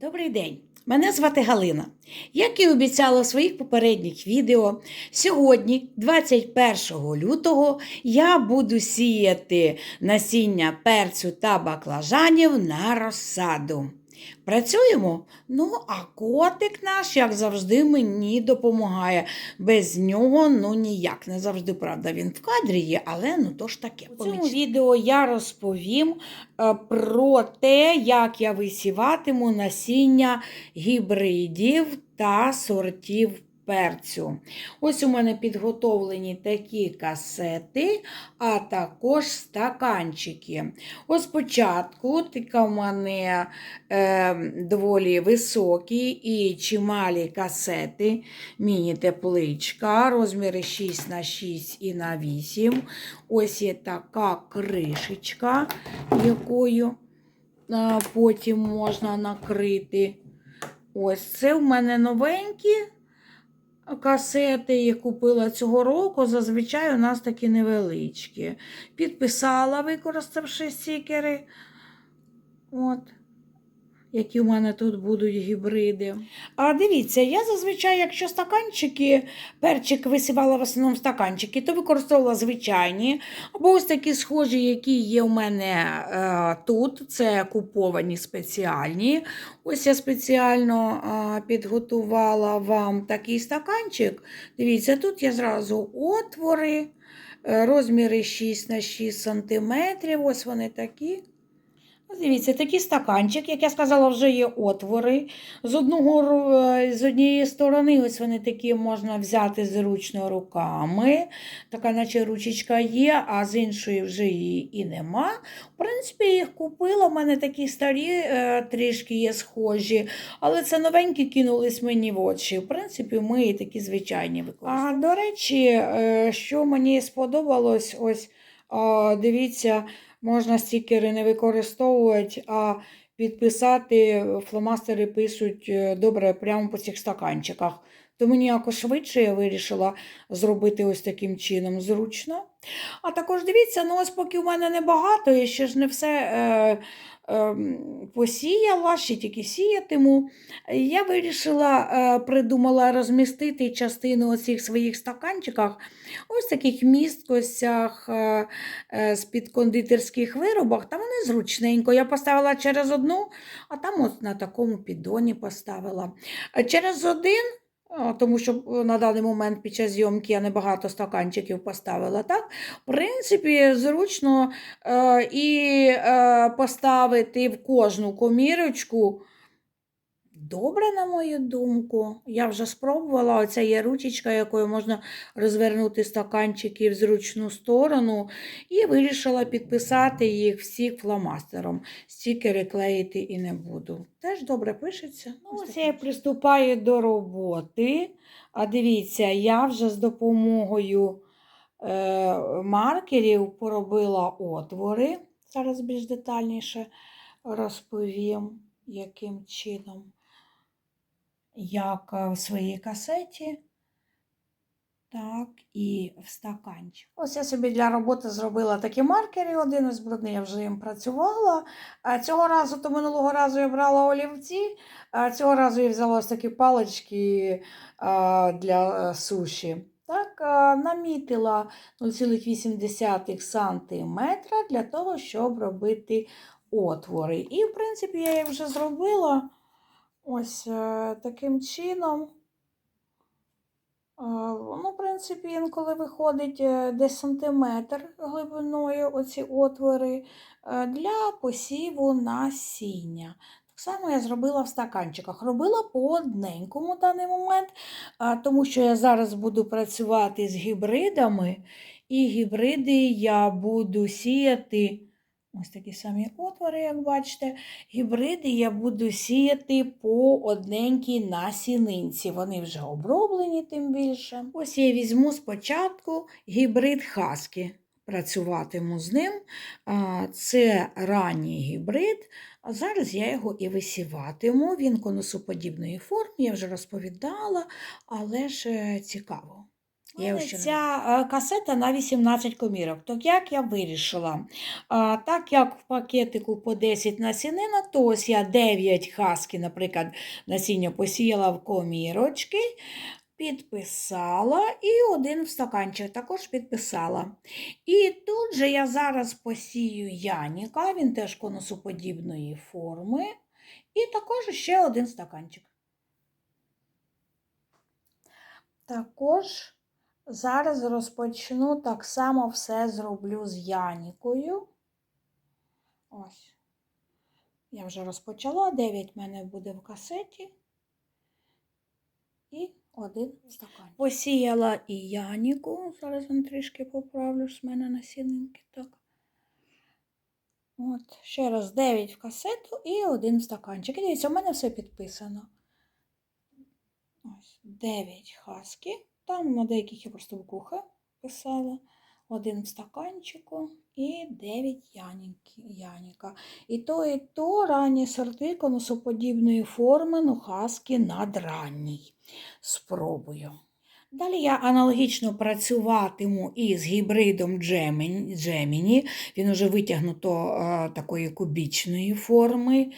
Добрий день! Мене звати Галина. Як і обіцяла в своїх попередніх відео, сьогодні, 21 лютого, я буду сіяти насіння перцю та баклажанів на розсаду. Працюємо? Ну, а котик наш, як завжди, мені допомагає. Без нього ну ніяк. Не завжди, правда, він в кадрі є, але ну то ж таке. У цьому відео я розповім е, про те, як я висіватиму насіння гібридів та сортів перцю. Ось у мене підготовлені такі касети, а також стаканчики. Ось спочатку така в мене е, доволі високі і чималі касети, міні-тепличка, розміри 6 на 6 і на 8. Ось є така кришечка, якою потім можна накрити. Ось це в мене новенькі касети, які купила цього року. Зазвичай у нас такі невеличкі. Підписала, використавши стікери. От. Які в мене тут будуть гібриди. А дивіться, я зазвичай, якщо стаканчики, перчик висівала в основному стаканчики, то використовувала звичайні. Або ось такі схожі, які є у мене е, тут. Це куповані спеціальні. Ось я спеціально е, підготувала вам такий стаканчик. Дивіться, тут є зразу отвори, е, розміри 6 на 6 см. Ось вони такі. Дивіться, такий стаканчик, як я сказала, вже є отвори. З, одного, з однієї сторони, ось вони такі можна взяти зручно руками. Така, наче ручечка є, а з іншої вже її і нема. В принципі, їх купила. У мене такі старі е, трішки є схожі, але це новенькі кинулись мені в очі. В принципі, ми і такі звичайні використовуємо. А до речі, е, що мені сподобалось, ось дивіться, можна стікери не використовувати, а підписати, фломастери пишуть е, добре прямо по цих стаканчиках. Тому ніяко швидше я вирішила зробити ось таким чином зручно. А також дивіться, ну ось поки в мене небагато, я ще ж не все е, е, посіяла, ще тільки сіятиму. Я вирішила, е, придумала розмістити частину оцих своїх стаканчиках ось таких місткостях е, е, з-під кондитерських виробах. Там вони зручненько. Я поставила через одну, а там от на такому піддоні поставила. Через один. Тому що е, на даний момент під час зйомки я небагато стаканчиків поставила. Так? В принципі, зручно е, і е, поставити в кожну комірочку. Добре, на мою думку. Я вже спробувала. Оця є ручечка, якою можна розвернути стаканчики в зручну сторону, і вирішила підписати їх всіх фломастером. Стікери клеїти і не буду. Теж добре пишеться. Ну, ось я приступаю до роботи. А дивіться, я вже з допомогою е, маркерів поробила отвори. Зараз більш детальніше розповім, яким чином. Як е, в своїй касеті, так і в стаканчик. Ось я собі для роботи зробила такі маркери. Один із брудний, я вже їм працювала. Цього разу, то минулого разу я брала олівці, цього разу я взяла ось такі палички для е, суші. Так, намітила 0,8 см для того, щоб робити отвори. І, в принципі, я їх вже зробила. Ось е, таким чином. Е, Ну, в принципі, інколи виходить е, десь сантиметр глибиною оці отвори для посіву насіння. Так само я зробила в стаканчиках. Робила по одненькому даний момент, тому що я зараз буду працювати з гібридами, і гібриди я буду сіяти. Ось такі самі отвори, як бачите. Гібриди я буду сіяти по одненькій насінинці. Вони вже оброблені тим більше. Ось я візьму спочатку гібрид хаски. Працюватиму з ним. Це ранній гібрид. А зараз я його і висіватиму. Він конусоподібної форми, я вже розповідала, але ж е, цікаво. Я ще ця е, касета на 18 комірок. То як я вирішила? Так як в пакетику по 10 насінина, то ось я 9 хаски, наприклад, насіння посіяла в комірочки, підписала і один в стаканчик також підписала. І тут же я зараз посію Яніка, він теж конусоподібної форми. І також ще один стаканчик. Також зараз розпочну так само все зроблю з Янікою. Ось. Я вже розпочала, 9 в мене буде в касеті. І один стакан. Посіяла і Яніку. Зараз він трішки поправлю з мене насінинки. Так. От, ще раз 9 в касету і один стаканчик. І дивіться, у мене все підписано. Ось 9 хаски. Там на деяких я просто букву писала. Один в стаканчику і 9 яніки, яніка. І то, і то ранні сорти конусоподібної форми, ну хаски надранній. Спробую. Далі я аналогічно працюватиму із гібридом. Gemini. Він уже витягнуто е, такої кубічної форми.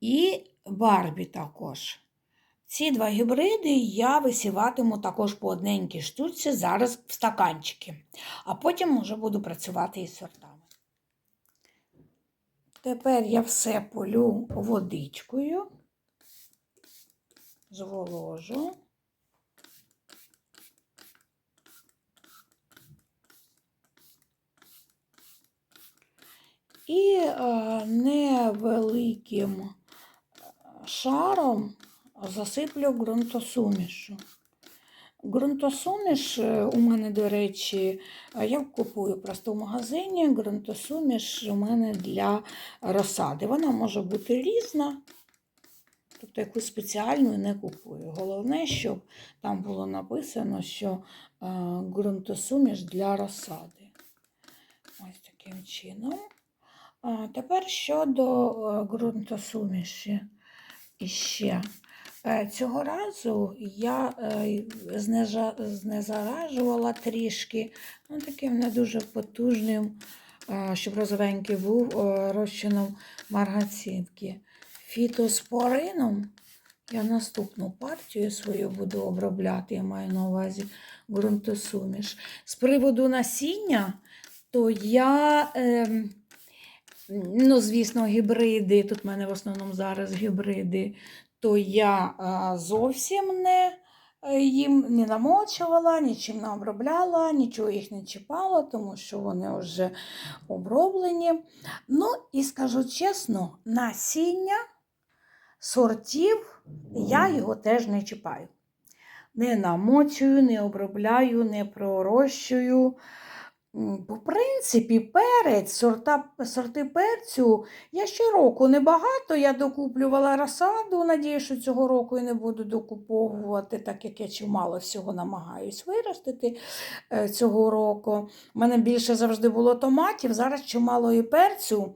І Барбі також. Ці два гібриди я висіватиму також по одненькій штучці зараз в стаканчики, а потім вже буду працювати із сортами. Тепер я все полю водичкою, зволожу. І е, невеликим шаром засиплю ґрунтосумішу. Ґрунтосуміш е, у мене, до речі, е, я купую просто в магазині. Ґрунтосуміш у мене для розсади. Вона може бути різна, тобто якусь спеціальну не купую. Головне, щоб там було написано, що е, ґрунтосуміш для розсади. Ось таким чином. А тепер щодо ґрунтосуміші іще. Е, Цього разу я е, знезаражувала трішки ну, таким не дуже потужним, е, щоб розовенький був е, розчином маргацинки. Фітоспорином я наступну партію свою буду обробляти, я маю на увазі ґрунтосуміш. З приводу насіння, то я. ем, Ну, звісно, гібриди, тут в мене в основному зараз гібриди, то я зовсім не е, їм не намочувала, нічим не обробляла, нічого їх не чіпала, тому що вони вже оброблені. Ну, і скажу чесно, насіння сортів я його теж не чіпаю. Не намочую, не обробляю, не пророщую. В принципі, перець, сорта, сорти перцю я щороку небагато. Я докуплювала розсаду. Надію, що цього року і не буду докуповувати, так як я чимало всього намагаюсь виростити е, цього року. У мене більше завжди було томатів, зараз чимало і перцю.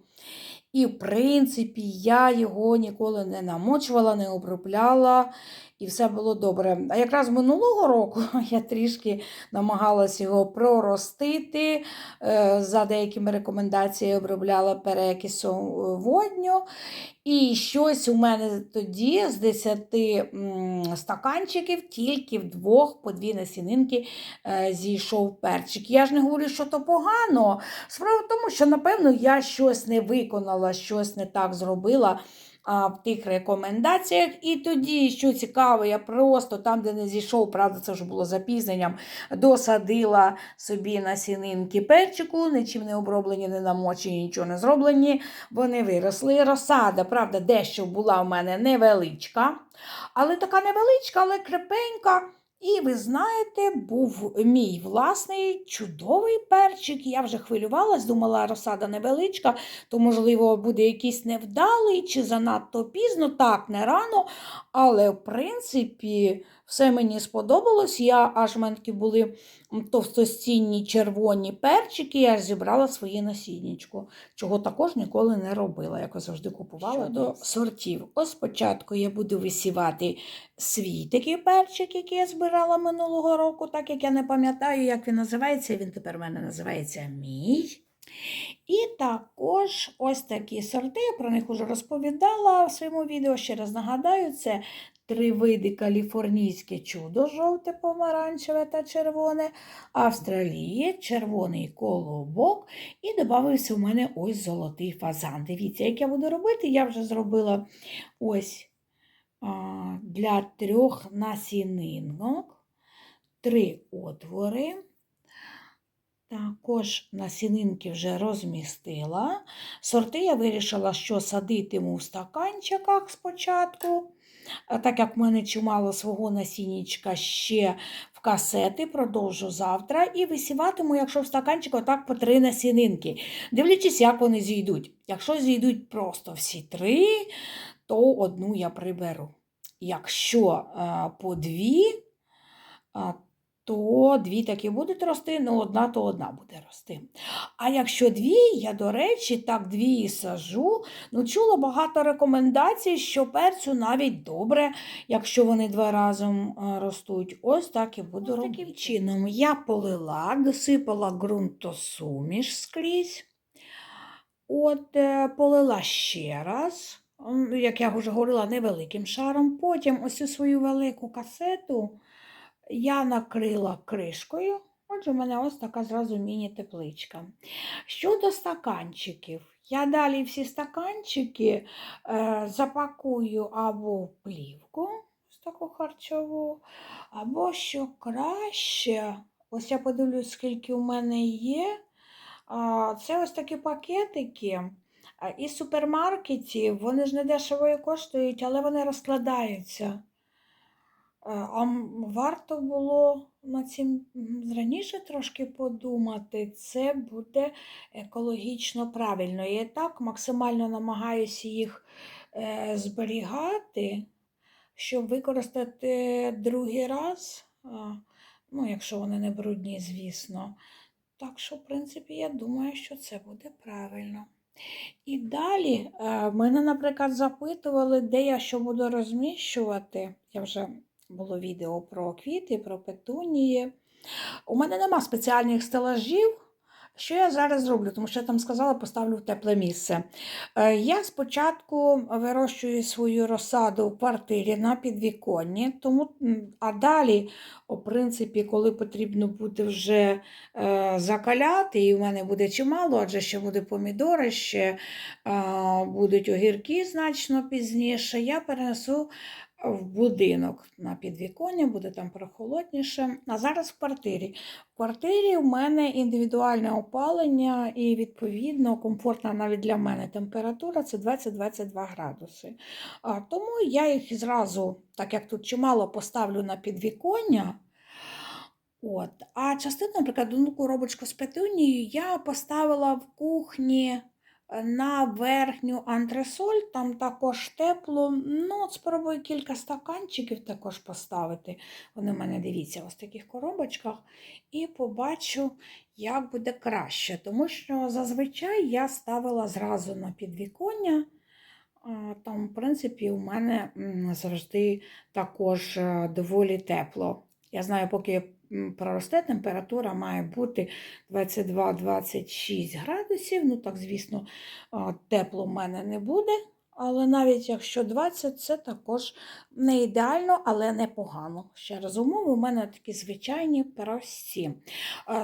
І, в принципі, я його ніколи не намочувала, не обробляла, і все було добре. А якраз минулого року я трішки намагалась його проростити. е, За деякими рекомендаціями обробляла перекисом водню. І щось у мене тоді з 10 стаканчиків тільки в двох по дві насінинки е, зійшов перчик. Я ж не говорю, що то погано. Справа в тому, що, напевно, я щось не виконала, щось не так зробила а, в тих рекомендаціях. І тоді, що цікаво, я просто там, де не зійшов, правда, це вже було запізненням, досадила собі насінинки перчику, нічим не оброблені, не намочені, нічого не зроблені. Вони виросли. Розсада, правда, дещо була в мене невеличка, але така невеличка, але крепенька. І ви знаєте, був мій власний чудовий перчик. Я вже хвилювалась, думала, розсада невеличка, то, можливо, буде якийсь невдалий чи занадто пізно, так, не рано. Але, в принципі, Все мені сподобалось. Я аж в мене такі були товстостінні червоні перчики, я зібрала своє насіннячко, чого також ніколи не робила, як завжди купувала до сортів. Ось спочатку я буду висівати свій такий перчик, який я збирала минулого року, так як я не пам'ятаю, як він називається. Він тепер в мене називається мій. І також ось такі сорти, я про них вже розповідала в своєму відео. Ще раз нагадаю, це три види каліфорнійське чудо, жовте, помаранчеве та червоне, Австраліє, червоний колобок. І додався у мене ось золотий фазан. Дивіться, як я буду робити, я вже зробила ось для трьох насінинок три отвори. Також насінинки вже розмістила. Сорти я вирішила, що садитиму в стаканчиках спочатку. Так як в мене чимало свого насіннячка ще в касети, продовжу завтра. І висіватиму, якщо в стаканчик, отак по три насінинки. Дивлячись, як вони зійдуть. Якщо зійдуть просто всі три, то одну я приберу. Якщо а, по дві, то дві таки будуть рости, ну одна то одна буде рости. А якщо дві, я, до речі, так дві і сажу. Ну, чула багато рекомендацій, що перцю навіть добре, якщо вони два разом е, ростуть. Ось так і буду Ось робити. таким чином я полила, досипала ґрунтосуміш скрізь. От е, полила ще раз, як я вже говорила, невеликим шаром. Потім ось цю свою велику касету я накрила кришкою. Отже, в мене ось така зразу міні-тепличка. Щодо стаканчиків, я далі всі стаканчики е, запакую або в плівку, ось таку харчову, або що краще, ось я подивлюсь, скільки у мене є. Це ось такі пакетики. Із супермаркетів, вони ж не дешево коштують, але вони розкладаються. Е, А варто було на цим раніше трошки подумати, це буде екологічно правильно. І так максимально намагаюся їх е, зберігати, щоб використати другий раз, ну, якщо вони не брудні, звісно. Так що, в принципі, я думаю, що це буде правильно. І далі е, мене, наприклад, запитували, де я що буду розміщувати. Я вже було відео про квіти, про петунії. У мене нема спеціальних стелажів. Що я зараз зроблю? Тому що я там сказала, поставлю в тепле місце. Е, Я спочатку вирощую свою розсаду в квартирі на підвіконні, тому, а далі, у принципі, коли потрібно буде вже е, закаляти, і в мене буде чимало, адже ще буде помідори, ще е, будуть огірки значно пізніше, я перенесу в будинок на підвіконня, буде там прохолодніше. А зараз в квартирі. В квартирі в мене індивідуальне опалення і, відповідно, комфортна навіть для мене температура це 20-22 градуси. А, тому я їх зразу, так як тут чимало, поставлю на підвіконня. От. А частину, наприклад, одну коробочку з петунією я поставила в кухні на верхню антресоль, там також тепло. Ну, от спробую кілька стаканчиків також поставити. Вони в мене, дивіться, ось в таких коробочках. І побачу, як буде краще. Тому що зазвичай я ставила зразу на підвіконня. Там, в принципі, у мене завжди також е, доволі тепло. Я знаю, поки проросте, температура має бути 22-26 градусів. Ну, так, звісно, тепло в мене не буде. Але навіть якщо 20, це також не ідеально, але непогано. Ще раз, умови у мене такі звичайні прості.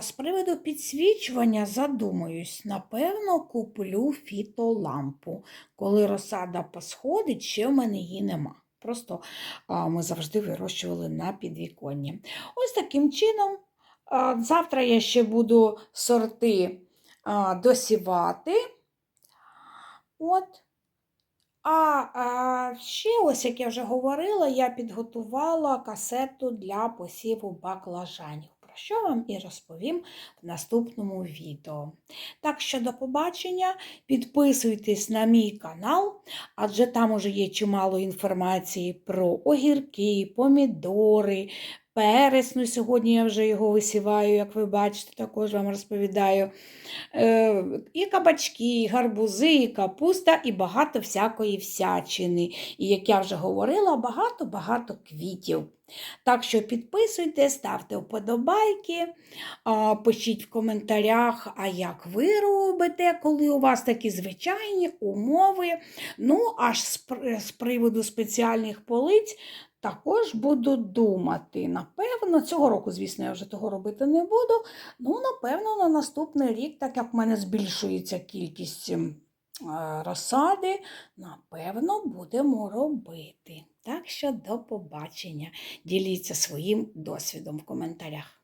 З приводу підсвічування задумаюсь, напевно, куплю фітолампу. Коли розсада посходить, ще в мене її нема. Просто ми завжди вирощували на підвіконні. Ось таким чином. Завтра я ще буду сорти досівати. От. А, а ще, ось як я вже говорила, я підготувала касету для посіву баклажанів, що вам і розповім в наступному відео. Так що до побачення, підписуйтесь на мій канал, адже там уже є чимало інформації про огірки, помідори, перець. Ну, сьогодні я вже його висіваю, як ви бачите, також вам розповідаю. Е, і кабачки, і гарбузи, і капуста, і багато всякої всячини. І, як я вже говорила, багато-багато квітів. Так що підписуйте, ставте вподобайки, пишіть в коментарях, а як ви робите, коли у вас такі звичайні умови. Ну, аж з приводу спеціальних полиць також буду думати. Напевно, цього року, звісно, я вже того робити не буду. Ну, напевно, на наступний рік, так як в мене збільшується кількість ем, е, розсади, напевно, будемо робити. Так що до побачення. Діліться своїм досвідом в коментарях.